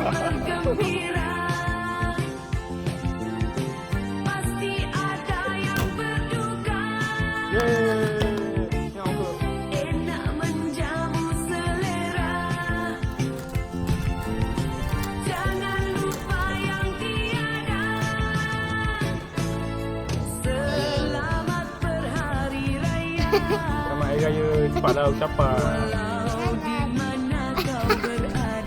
bergembira Pasti ada yang berduka Yeay. Yang apa? Enak menjamu selera Jangan lupa yang tiada Selamat berhari raya Selamat Hari Raya. Cepatlah ucapan. Walau di mana kau berada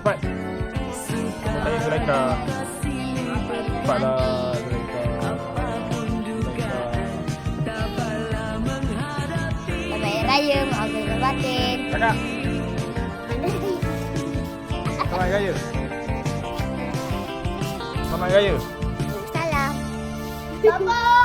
Suka Saya Zulaika. silih Cepatlah Zulaika. Selamat Raya, maafkan lahir batin. Kakak. Selamat Raya. Selamat Raya. Salam. Bye-bye.